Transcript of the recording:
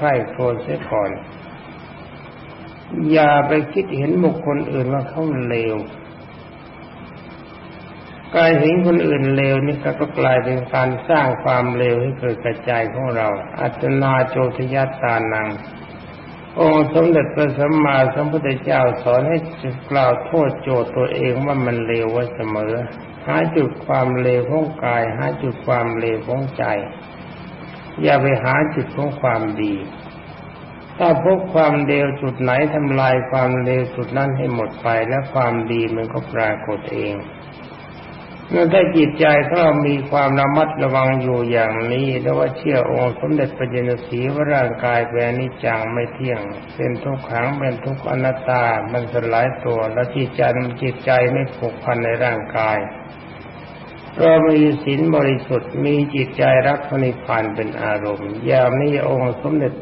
ใคร่โครเสียก่อน อย่าไปคิดเห็นบุคคลอื่นว่าเขาเลวการเห็นคนอื่นเลวนี่ก็กลายเป็นการสร้างความเลวให้เกิดกระจายของเรา อัตนาโจทยตานัง องค์สมเด็จพระสัมมาสัมพุทธเจ้าสอนให้กล่าวโทษโจทย์ตัวเองว่ามันเลวไว้เสมอ หาจุดความเลวของกาย หาจุดความเลวของใจ อย่าไปหาจุดของความดี ถ้าพบความเลวจุดไหนทำลายความเลวจุดนั้นให้หมดไปและความดีมันก็ปรากฏเองเมื่อถ้จิตใจถ้าเรามีความระมัดระวังอยู่อย่างนี้แล้วว่าเชื่อองค์สมเด็จพระเจนสีว่าร่างกายเป็นอนิจจังไม่เที่ยงเป็นทุกขังเป็นทุกอนัตตา มันสลายตัว แล้วจิตใจจิตใจไม่ผูกพันในร่างกาย เรามีศีลบริสุทธิ์มีจิตใจรักพระนิพพานเป็นอารมณ์ยามนี้องค์สมเด็จ